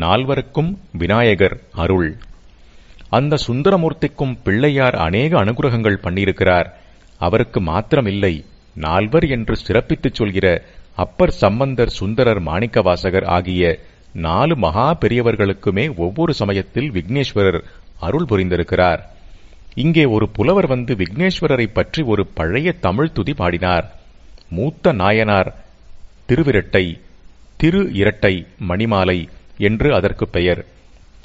நால்வருக்கும் விநாயகர் அருள். அந்த சுந்தரமூர்த்திக்கும் பிள்ளையார் அநேக அனுகிரகங்கள் பண்ணியிருக்கிறார். அவருக்கு மாத்திரமில்லை நால்வர் என்று சிறப்பித்துச் சொல்கிற அப்பர் சம்பந்தர் சுந்தரர் மாணிக்கவாசகர் ஆகிய நாலு மகா பெரியவர்களுக்குமே ஒவ்வொரு சமயத்தில் விக்னேஸ்வரர் அருள் புரிந்திருக்கிறார். இங்கே ஒரு புலவர் வந்து விக்னேஸ்வரரை பற்றி ஒரு பழைய தமிழ் துதி பாடினார். மூத்த நாயனார் திருவிரட்டை திரு இரட்டை மணிமாலை என்று அதற்கு பெயர்.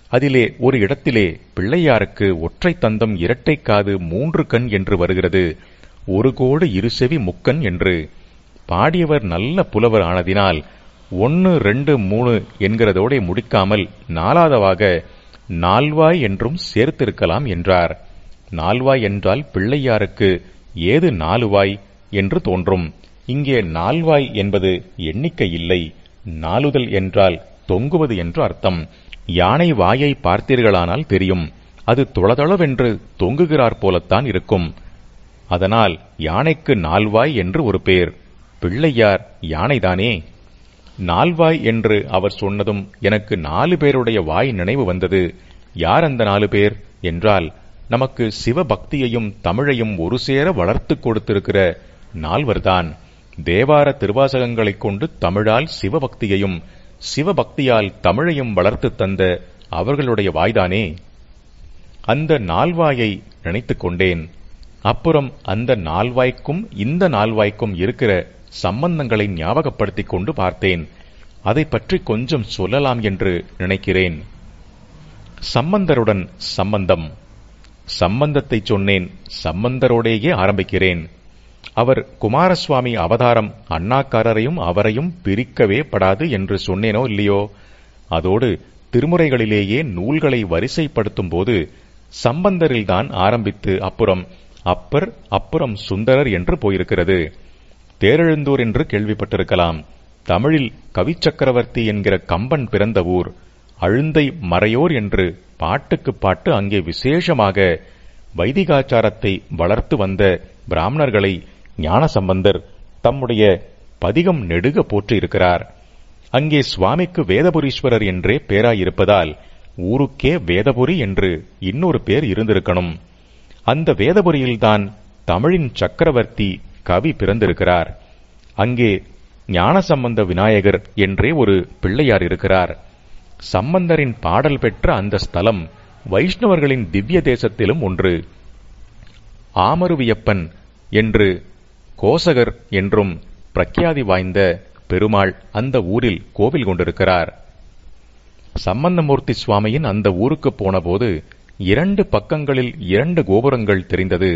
அதிலே ஒரு இடத்திலே பிள்ளையாருக்கு ஒற்றை தந்தம் இரட்டை காது மூன்று கண் என்று வருகிறது. ஒரு கோடு இருசெவி முக்கன் என்று. பாடியவர் நல்ல புலவர் ஆனதினால் ஒன்னு ரெண்டு மூணு என்கிறதோட முடிக்காமல் நாலாவதாக நால்வாய் என்றும் சேர்த்திருக்கலாம் என்றார். நால்வாய் என்றால் பிள்ளையாருக்கு ஏது நாலுவாய் என்று தோன்றும். இங்கே நால்வாய் என்பது எண்ணிக்கை இல்லை. நாலுதல் என்றால் தொங்குவது என்று அர்த்தம். யானை வாயை பார்த்தீர்களானால் தெரியும். அது தொளதளவென்று தொங்குகிறார் போலத்தான் இருக்கும். அதனால் யானைக்கு நால்வாய் என்று ஒரு பேர். பிள்ளையார் யானைதானே? நால்வாய் என்று அவர் சொன்னதும் எனக்கு நாலு பேருடைய வாய் நினைவு வந்தது. யார் அந்த நாலு பேர்? என்றால் நமக்கு சிவபக்தியையும் தமிழையும் ஒரு சேர வளர்த்து கொடுத்திருக்கிற நால்வர்தான். தேவார திருவாசகங்களைக் கொண்டு தமிழால் சிவபக்தியையும் சிவபக்தியால் தமிழையும் வளர்த்து தந்த அவர்களுடைய வாய்தானே? அந்த நால்வாயை நினைத்துக் கொண்டேன். அப்புறம் அந்த நால்வாய்க்கும் இந்த நால்வாய்க்கும் இருக்கிற சம்பந்தங்களை ஞாபகப்படுத்திக் கொண்டு பார்த்தேன். அதை பற்றி கொஞ்சம் சொல்லலாம் என்று நினைக்கிறேன். சம்பந்தருடன் சம்பந்தம். சம்பந்தத்தை சொன்னேன். சம்பந்தரோடேயே ஆரம்பிக்கிறேன். அவர் குமாரசுவாமி அவதாரம் அண்ணாக்காரரையும் அவரையும் பிரிக்கவே படாது என்று சொன்னேனோ இல்லையோ? அதோடு திருமுறைகளிலேயே நூல்களை வரிசைப்படுத்தும் போது சம்பந்தரில்தான் ஆரம்பித்து அப்புறம் அப்பர் அப்புறம் சுந்தரர் என்று போயிருக்கிறது. தேரெழுந்தூர் என்று கேள்விப்பட்டிருக்கலாம். தமிழில் கவிச்சக்கரவர்த்தி என்கிற கம்பன் பிறந்த ஊர். அழுந்தை மறையோர் என்று பாட்டுக்கு பாட்டு அங்கே விசேஷமாக வைதிகாச்சாரத்தை வளர்த்து வந்த பிராமணர்களை ஞானசம்பந்தர் தம்முடைய பதிகம் நெடுக போற்றியிருக்கிறார். அங்கே சுவாமிக்கு வேதபுரீஸ்வரர் என்றே பேராயிருப்பதால் ஊருக்கே வேதபுரி என்று இன்னொரு பேர் இருந்திருக்கணும். அந்த வேதபுரியில்தான் தமிழின் சக்கரவர்த்தி கவி பிறந்திருக்கிறார். அங்கே ஞானசம்பந்த விநாயகர் என்றே ஒரு பிள்ளையார் இருக்கிறார். சம்பந்தரின் பாடல் பெற்ற அந்த ஸ்தலம் வைஷ்ணவர்களின் திவ்ய தேசத்திலும் ஒன்று. ஆமருவியப்பன் என்று கோசகர் என்றும் பிரக்யாதி வாய்ந்த பெருமாள் அந்த ஊரில் கோவில் கொண்டிருக்கிறார். சம்பந்தமூர்த்தி சுவாமியின் அந்த ஊருக்கு போனபோது இரண்டு பக்கங்களில் இரண்டு கோபுரங்கள் தெரிந்தது.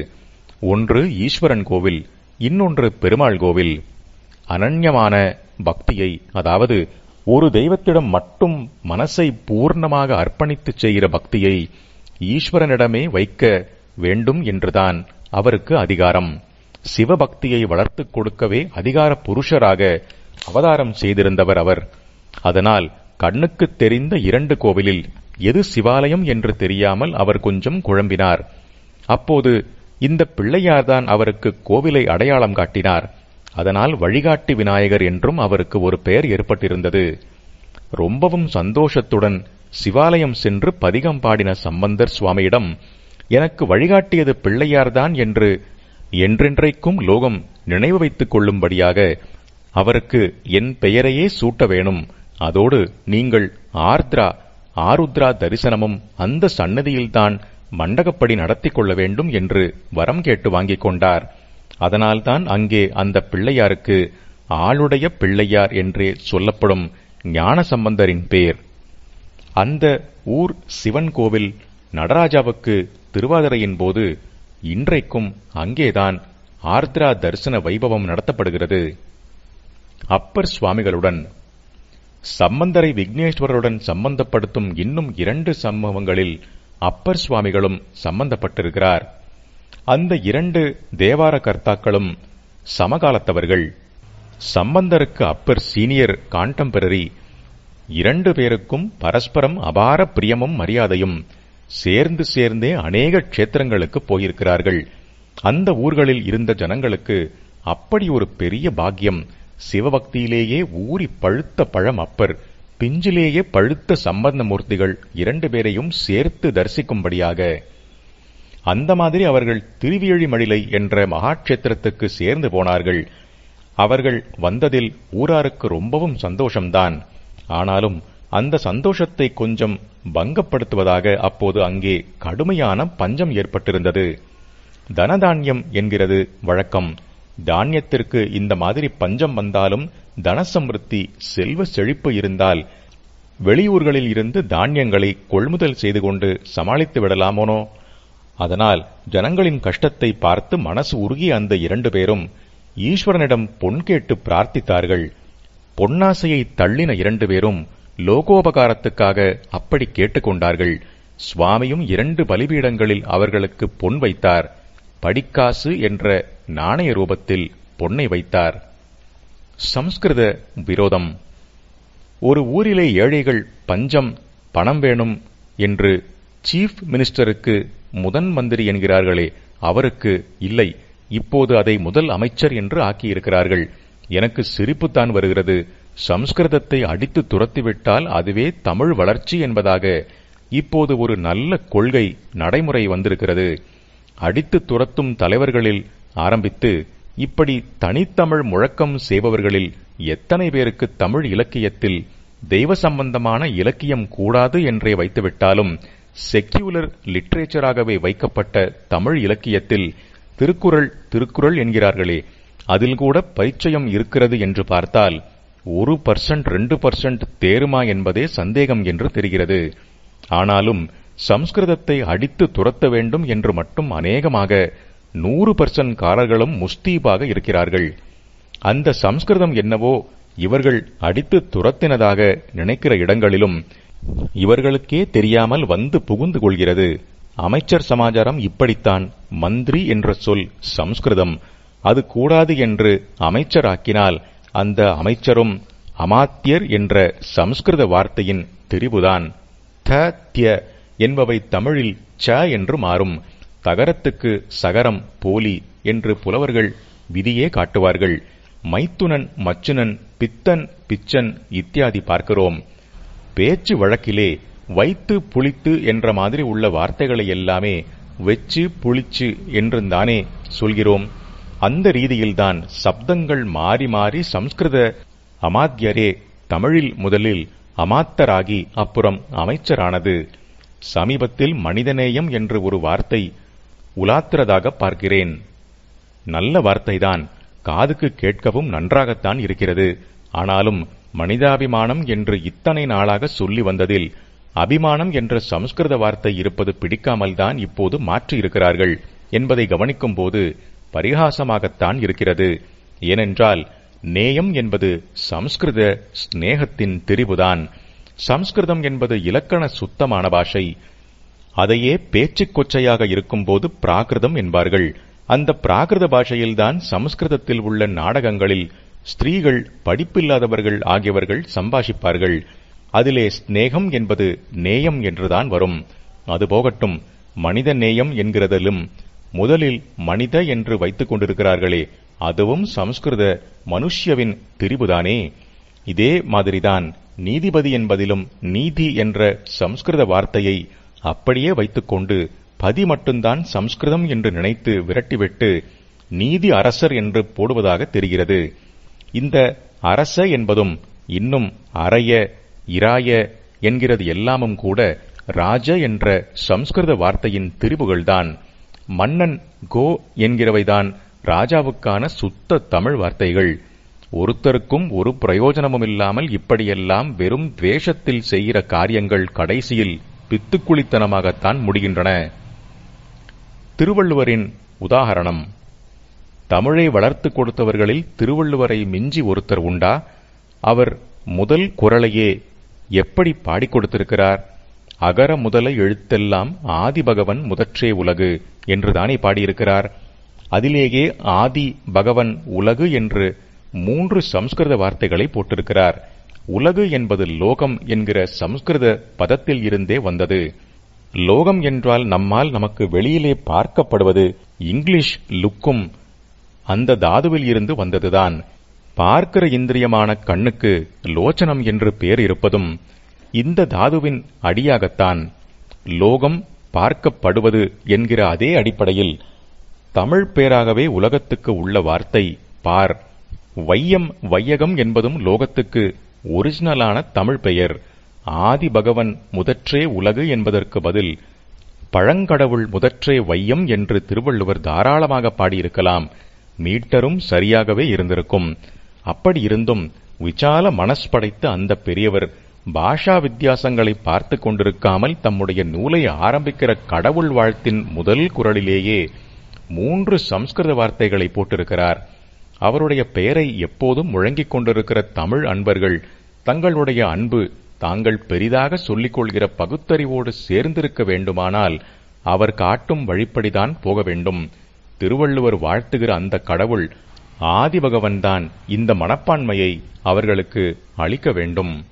ஒன்று ஈஸ்வரன் கோவில் இன்னொன்று பெருமாள் கோவில். அனன்யமான பக்தியை அதாவது ஒரு தெய்வத்திடம் மட்டும் மனசை பூர்ணமாக அர்ப்பணித்து செய்கிற பக்தியை ஈஸ்வரனிடமே வைக்க வேண்டும் என்றுதான் அவருக்கு அதிகாரம். சிவபக்தியை வளர்த்துக் கொடுக்கவே அதிகார புருஷராக அவதாரம் செய்திருந்தவர் அவர். அதனால் கண்ணுக்கு தெரிந்த இரண்டு கோவிலில் எது சிவாலயம் என்று தெரியாமல் அவர் கொஞ்சம் குழம்பினார். அப்போது இந்த பிள்ளையார்தான் அவருக்கு கோவிலை அடையாளம் காட்டினார். அதனால் வழிகாட்டி விநாயகர் என்றும் அவருக்கு ஒரு பெயர் ஏற்பட்டிருந்தது. ரொம்பவும் சந்தோஷத்துடன் சிவாலயம் சென்று பதிகம் பாடின சம்பந்தர் சுவாமியிடம் எனக்கு வழிகாட்டியது பிள்ளையார்தான் என்று என்றென்றைக்கும் லோகம் நினைவு வைத்துக் கொள்ளும்படியாக அவருக்கு என் பெயரையே சூட்ட வேணும். அதோடு நீங்கள் ஆர்த்ரா ஆருத்ரா தரிசனமும் அந்த சன்னதியில்தான் மண்டகப்படி நடத்திக் கொள்ள வேண்டும் என்று வரம் கேட்டு வாங்கிக் கொண்டார். அதனால்தான் அங்கே அந்த பிள்ளையாருக்கு ஆளுடைய பிள்ளையார் என்றே சொல்லப்படும் ஞானசம்பந்தரின் பேர். அந்த ஊர் சிவன் கோவில் நடராஜாவுக்கு திருவாதிரையின் போது இன்றைக்கும் அங்கேதான் ஆர்திரா தரிசன வைபவம் நடத்தப்படுகிறது. அப்பர் சுவாமிகளுடன் சம்பந்தரை விக்னேஸ்வரருடன் சம்பந்தப்படுத்தும் இன்னும் இரண்டு சம்பவங்களில் அப்பர் சுவாமிகளும் சம்பந்தப்பட்டிருக்கிறார். அந்த இரண்டு தேவார கர்த்தாக்களும் சமகாலத்தவர்கள். சம்பந்தருக்கு அப்பர் சீனியர் காண்டம்பரரி இரண்டு பேருக்கும் பரஸ்பரம் அபார பிரியமும் மரியாதையும் சேர்ந்து சேர்ந்தே அநேக க்ஷேத்திரங்களுக்கு போயிருக்கிறார்கள். அந்த ஊர்களில் இருந்த ஜனங்களுக்கு அப்படி ஒரு பெரிய பாக்கியம். சிவபக்தியிலேயே ஊறி பழுத்த பழம் அப்பர் பிஞ்சிலேயே பழுத்த சம்பந்த மூர்த்திகள் இரண்டு பேரையும் சேர்த்து தரிசிக்கும்படியாக. அந்த மாதிரி அவர்கள் திருவியழிமழிலை என்ற மகாட்சேத்திரத்துக்கு சேர்ந்து போனார்கள். அவர்கள் வந்ததில் ஊராருக்கு ரொம்பவும் சந்தோஷம்தான். ஆனாலும் அந்த சந்தோஷத்தை கொஞ்சம் பங்கப்படுத்துவதாக அப்போது அங்கே கடுமையான பஞ்சம் ஏற்பட்டிருந்தது. தனதானியம் என்கிறது வழக்கம். தானியத்திற்கு இந்த மாதிரி பஞ்சம் வந்தாலும் தனசமிருத்தி செல்வ செழிப்பு இருந்தால் வெளியூர்களில் இருந்து தானியங்களை கொள்முதல் செய்து கொண்டு சமாளித்து விடலாமோனோ? அதனால் ஜனங்களின் கஷ்டத்தை பார்த்து மனசு உருகிய அந்த இரண்டு பேரும் ஈஸ்வரனிடம் பொன் கேட்டு பிரார்த்தித்தார்கள். பொன்னாசையை தள்ளின இரண்டு பேரும் லோகோபகாரத்துக்காக அப்படி கேட்டுக்கொண்டார்கள். சுவாமியும் இரண்டு பலிபீடங்களில் அவர்களுக்கு பொன் வைத்தார். படிக்காசு என்ற நாணய ரூபத்தில் பொன்னை வைத்தார். சம்ஸ்கிருத விரோதம். ஒரு ஊரிலே ஏழைகள் பஞ்சம் பணம் வேணும் என்று சீஃப் மினிஸ்டருக்கு முதன் மந்திரி என்கிறார்களே அவருக்கு இல்லை. இப்போது அதை முதல் அமைச்சர் என்று ஆக்கியிருக்கிறார்கள். எனக்கு சிரிப்புத்தான் வருகிறது. சம்ஸ்கிருதத்தை அடித்து துரத்திவிட்டால் அதுவே தமிழ் வளர்ச்சி என்பதாக இப்போது ஒரு நல்ல கொள்கை நடைமுறை வந்திருக்கிறது. அடித்து துரத்தும் தலைவர்களில் ஆரம்பித்து இப்படி தனித்தமிழ் முழக்கம் செய்பவர்களில் எத்தனை பேருக்கு தமிழ் இலக்கியத்தில் தெய்வ சம்பந்தமான இலக்கியம் கூடாது என்றே வைத்துவிட்டாலும் செக்யூலர் லிட்ரேச்சராகவே வைக்கப்பட்ட தமிழ் இலக்கியத்தில் திருக்குறள் திருக்குறள் என்கிறார்களே அதில் கூட பரிச்சயம் இருக்கிறது என்று பார்த்தால் ஒரு பர்சன்ட் ரெண்டு பர்சன்ட் தேருமா என்பதே சந்தேகம் என்று தெரிகிறது. ஆனாலும் சம்ஸ்கிருதத்தை அடித்து துரத்த வேண்டும் என்று மட்டும் அநேகமாக நூறு பர்சன்ட் காரர்களும் முஸ்தீபாக இருக்கிறார்கள். அந்த சம்ஸ்கிருதம் என்னவோ இவர்கள் அடித்து துரத்தினதாக நினைக்கிற இடங்களிலும் இவர்களுக்கே தெரியாமல் வந்து புகுந்து கொள்கிறது. அமைச்சர் சமாச்சாரம் இப்படித்தான். மந்திரி என்ற சொல் சம்ஸ்கிருதம். அது கூடாது என்று அமைச்சராக்கினால் அந்த அமைச்சரும் அமாத்தியர் என்ற சம்ஸ்கிருத வார்த்தையின் திரிபுதான். த திய என்பவை தமிழில் ச என்று மாறும். தகரத்துக்கு சகரம் போலி என்று புலவர்கள் விதியே காட்டுவார்கள். மைத்துனன் மச்சுனன் பித்தன் பிச்சன் இத்தியாதி பார்க்கிறோம். பேச்சு வழக்கிலே வைத்து புளித்து என்ற மாதிரி உள்ள வார்த்தைகளை எல்லாமே வெச்சு புளிச்சு என்றுந்தானே தானே சொல்கிறோம். அந்த ரீதியில்தான் சப்தங்கள் மாறி மாறி சம்ஸ்கிருத அமாத்தியரே தமிழில் முதலில் அமாத்தராகி அப்புறம் அமைச்சரானது. சமீபத்தில் மனிதநேயம் என்று ஒரு வார்த்தை உலாத்துறதாக பார்க்கிறேன். நல்ல வார்த்தைதான். காதுக்கு கேட்கவும் நன்றாகத்தான் இருக்கிறது. ஆனாலும் மனிதாபிமானம் என்று இத்தனை நாளாக சொல்லி வந்ததில் அபிமானம் என்ற சமஸ்கிருத வார்த்தை இருப்பது பிடிக்காமல்தான் இப்போது மாற்றி இருக்கிறார்கள் என்பதை கவனிக்கும் போது பரிகாசமாகத்தான் இருக்கிறது. ஏனென்றால் நேயம் என்பது சம்ஸ்கிருத ஸ்நேகத்தின் திரிவுதான் சம்ஸ்கிருதம் என்பது இலக்கண சுத்தமான பாஷை. அதையே பேச்சுக் கொச்சையாக இருக்கும்போது பிராகிருதம் என்பார்கள். அந்த பிராகிருத பாஷையில்தான் சமஸ்கிருதத்தில் உள்ள நாடகங்களில் ஸ்திரீகள் படிப்பில்லாதவர்கள் ஆகியவர்கள் சம்பாஷிப்பார்கள். அதிலே ஸ்நேகம் என்பது நேயம் என்றுதான் வரும். அது போகட்டும் மனித நேயம் என்கிறதிலும் முதலில் மனித என்று வைத்துக் கொண்டிருக்கிறார்களே அதுவும் சம்ஸ்கிருத மனுஷ்யவின் திரிபுதானே. இதே மாதிரிதான் நீதிபதி என்பதிலும் நீதி என்ற சம்ஸ்கிருத வார்த்தையை அப்படியே வைத்துக்கொண்டு பதி மட்டும்தான் சம்ஸ்கிருதம் என்று நினைத்து விரட்டிவிட்டு நீதி அரசர் என்று போடுவதாக தெரிகிறது. இந்த அரச என்பதும் இன்னும் அறைய இராய என்கிறது எல்லாமும் கூட ராஜ என்ற சம்ஸ்கிருத வார்த்தையின் திரிபுகள்தான். மன்னன் கோ என்கிறவைதான் ராஜாவுக்கான சுத்த தமிழ் வார்த்தைகள். ஒருத்தருக்கும் ஒரு பிரயோஜனமும் இல்லாமல் இப்படியெல்லாம் வெறும் துவேஷத்தில் செய்கிற காரியங்கள் கடைசியில் பித்துக்குளித்தனமாகத்தான் முடிகின்றன. திருவள்ளுவரின் உதாகரணம் தமிழை வளர்த்துக் கொடுத்தவர்களில் திருவள்ளுவரை மிஞ்சி ஒருத்தர் உண்டா? அவர் முதல் குரலையே எப்படி பாடிக் கொடுத்திருக்கிறார்? அகர முதல எழுத்தெல்லாம் ஆதிபகவன் முதற்றே உலகு என்றுதானே பாடியிருக்கிறார். அதிலேயே ஆதி பகவன் உலகு என்று மூன்று சம்ஸ்கிருத வார்த்தைகளை போட்டிருக்கிறார். உலகு என்பது லோகம் என்கிற சம்ஸ்கிருத பதத்தில் இருந்தே வந்தது. லோகம் என்றால் நம்மால் நமக்கு வெளியிலே பார்க்கப்படுவது இங்கிலீஷ் லுக்கும் அந்த தாதுவில் இருந்து வந்ததுதான். பார்க்கிற இந்திரியமான கண்ணுக்கு லோச்சனம் என்று பெயர் இருப்பதும் இந்த தாதுவின் அடியாகத்தான் லோகம் பார்க்கப்படுவது என்கிற அதே அடிப்படையில் தமிழ் பேராகவே உலகத்துக்கு உள்ள வார்த்தை பார். வையம் வையகம் என்பதும் லோகத்துக்கு ஒரிஜினலான தமிழ் பெயர். ஆதி பகவன் முதற்றே உலகு என்பதற்கு பதில் பழங்கடவுள் முதற்றே வையம் என்று திருவள்ளுவர் தாராளமாக பாடியிருக்கலாம். மீட்டரும் சரியாகவே இருந்திருக்கும். அப்படி இருந்தும் விசால மனஸ் படைத்த அந்த பெரியவர் பாஷா வித்தியாசங்களை பார்த்து கொண்டிருக்காமல் தம்முடைய நூலை ஆரம்பிக்கிற கடவுள் வாழ்த்தின் முதல் குரலிலேயே மூன்று சம்ஸ்கிருத வார்த்தைகளை போட்டிருக்கிறார். அவருடைய பெயரை எப்போதும் முழங்கிக் கொண்டிருக்கிற தமிழ் அன்பர்கள் தங்களுடைய அன்பு தாங்கள் பெரிதாக சொல்லிக் கொள்கிற பகுத்தறிவோடு சேர்ந்திருக்க வேண்டுமானால் அவர் காட்டும் வழிப்படிதான் போக வேண்டும். திருவள்ளுவர் வாழ்த்துகிற அந்த கடவுள் ஆதிபகவன்தான் இந்த மனப்பான்மையை அவர்களுக்கு அளிக்க வேண்டும்.